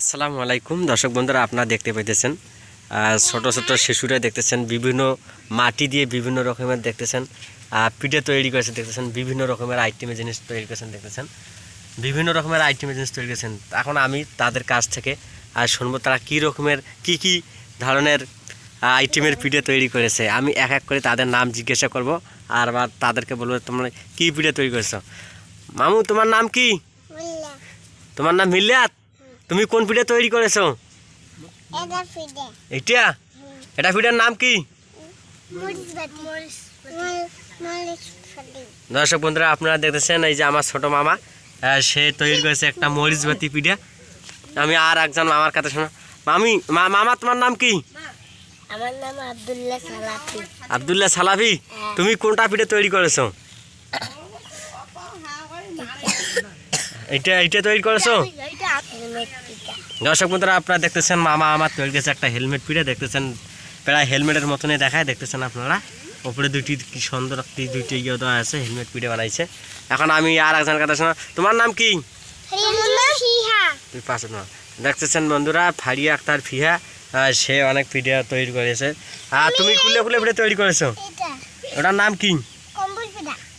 আসসালামু আলাইকুম। দর্শক বন্ধুরা আপনারা দেখতে পাইতেছেন ছোট ছোট শিশুরা দেখতেছেন বিভিন্ন মাটি দিয়ে বিভিন্ন রকমের দেখতেছেন পিঠে তৈরি করেছে দেখতেছেন বিভিন্ন রকমের আইটেমের জিনিস তৈরি করেছেন দেখতেছেন বিভিন্ন রকমের আইটেমের জিনিস তৈরি করেছেন। এখন আমি তাদের কাছ থেকে আর শুনব তারা কী রকমের কি কি ধরনের আইটেমের পিঠে তৈরি করেছে। আমি এক এক করে তাদের নাম জিজ্ঞাসা করব আর আবার তাদেরকে বলব তোমরা কী পিঠে তৈরি করেছ? মামু তোমার নাম কি? তোমার নাম মিল্লাত তুমি কোন পিঠে তৈরি করেছ? এটা এটা পিঠার নাম কি? মরিচ মরিচ মরিচ দর্শক বন্ধুরা আপনারা দেখতেছেন এই যে আমার ছোট মামা সে তৈরি করেছে একটা মরিচবাতি পিঠা। আমি আর একজন মামার কাছে শোনা। মামি মামা তোমার নাম কি? আমার নাম আব্দুল্লাহ সালাফি। আবদুল্লাহ সালাফি? তুমি কোনটা পিঠে তৈরি করেছ? এটা এটা তৈরি করেছ? দর্শক বন্ধুরা আপনারা দেখতেছেন মামা আমার তৈরি করেছে একটা হেলমেট পিঠে দেখতেছেন প্রায় হেলমেটের মতনই দেখায় দেখতেছেন আপনারা। ওপরে দুইটি কি সুন্দর একটি দুইটি ইয়ে দেওয়া আছে হেলমেট পিঠে বানাইছে। এখন আমি আর একজনের কথা শোনা তোমার নাম কি? তুই পাশে দেখতেছেন বন্ধুরা ফারিয়া আক্তার ফিহা সে অনেক পিঠে তৈরি করেছে। আর তুমি কুলে কুলে পিঠে তৈরি করেছ? ওটার নাম কি?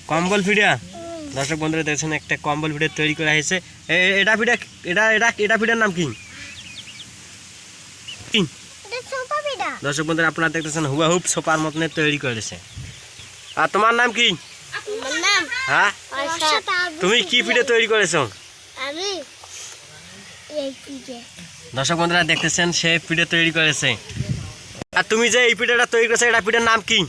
কম্বল পিঠা দর্শক বন্ধুরা দেখছেন একটা কম্বল ভিডিও তৈরি করা হয়েছে। এটা পিঠা এটা এটা এটা পিঠার নাম কি? দর্শক বন্ধুরা আপনারা দেখতেছেন হুবাহুব সোপার মতন তৈরি করেছে। আর তোমার নাম কি? হ্যাঁ? তুমি কি পিঠে তৈরি করেছ? আমি এই পিঠে দর্শক বন্ধুরা দেখতেছেন সে পিঠে তৈরি করেছে। আর তুমি যে এই পিঠাটা তৈরি করেছ এটা পিঠের নাম কি?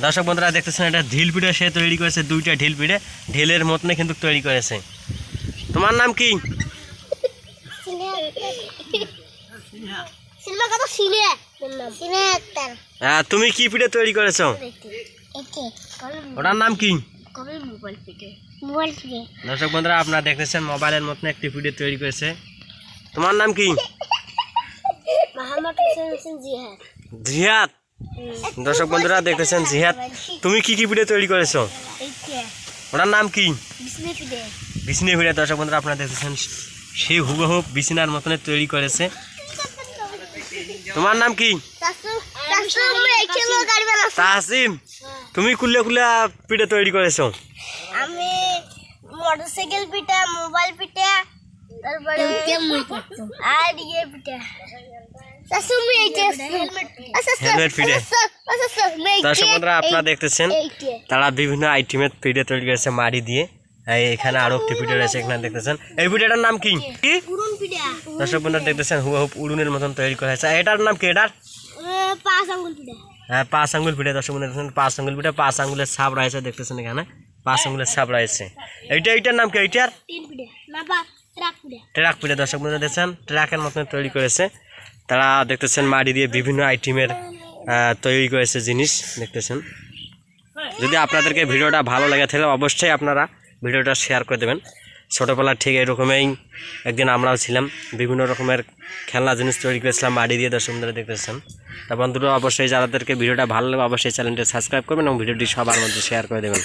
দর্শক বন্ধুরা দেখতেছেন এটা ঢিল পিঠে সে তৈরি করেছে দুইটা ঢিল পিঠে। ঢিলের মতনে কিন্তু তৈরি করেছে। তোমার নাম কি? আহ, তুমি কি পিঠে তৈরি করেছ? একে। ওটার নাম কি? কবে মোবাইল পিঠে। মোবাইল পিঠে। দর্শক বন্ধুরা আপনারা দেখতেছেন মোবাইলের মতন একটি পিঠে তৈরি করেছে। তোমার নাম কি? জিহাদ। দর্শক বন্ধুরা দেখতেছেন জিহাদ তুমি কি কি পিঠে তৈরি করেছ? ওটার নাম কি? বিছনি পিঠে দর্শক বন্ধুরা আপনারা দেখতেছেন সেই হুবহু বিছনার মতনে তৈরি করেছে। তোমার নাম কি? তাহসিন তুমি কুল্লে কুল্লে পিঠে তৈরি করেছ। আমি মোটরসাইকেল পিঠা মোবাইল পিঠা তারপরে আর ইয়ে পিঠা। দর্শক বন্ধুরা আপনারা দেখতেছেন তারা বিভিন্ন আইটেমের পিঠে তৈরি করেছে মাড়ি দিয়ে। এখানে আরও একটি পিঠে রয়েছে এখানে দেখতেছেন। এই পিঠেটার নাম কি? কি? দর্শক বন্ধুরা দেখতেছেন হুবহুব উড়ুনের মতন তৈরি করা হয়েছে। এটার নাম কি এটার? পাঁচ আঙ্গুল পিঠা হ্যাঁ পাঁচ আঙ্গুল পিঠে দর্শক বন্ধুরা দেখতেছেন পাঁচ আঙ্গুল পিঠে পাঁচ আঙ্গুলের ছাপ রয়েছে দেখতেছেন এখানে। পাঁচ আঙ্গুলের ছাপ রয়েছে। এইটা এইটার নাম কি? এইটার? তিন পিঠা না ট্রাক পিঠা দর্শক বন্ধুরা দেখছেন ট্রাকের মতন তৈরি করেছে। তারা দেখতেছেন মাটি দিয়ে বিভিন্ন আইটেমের তৈরি করেছে জিনিস, দেখতেছেন। যদি আপনাদেরকে ভিডিওটা ভালো লাগে, তাহলে অবশ্যই আপনারা ভিডিওটা শেয়ার করে দেবেন। ছোটোবেলা ঠিক এরকমই একদিন আমরাও ছিলাম, বিভিন্ন রকমের খেলনা জিনিস তৈরি করেছিলাম মাটি দিয়ে দর্শক বন্ধুরা দেখতেছেন। তা বন্ধুরা, অবশ্যই যাদেরকে ভিডিওটা ভালো লাগে, অবশ্যই চ্যানেলটি সাবস্ক্রাইব করবেন এবং ভিডিওটি সবার মধ্যে শেয়ার করে দেবেন।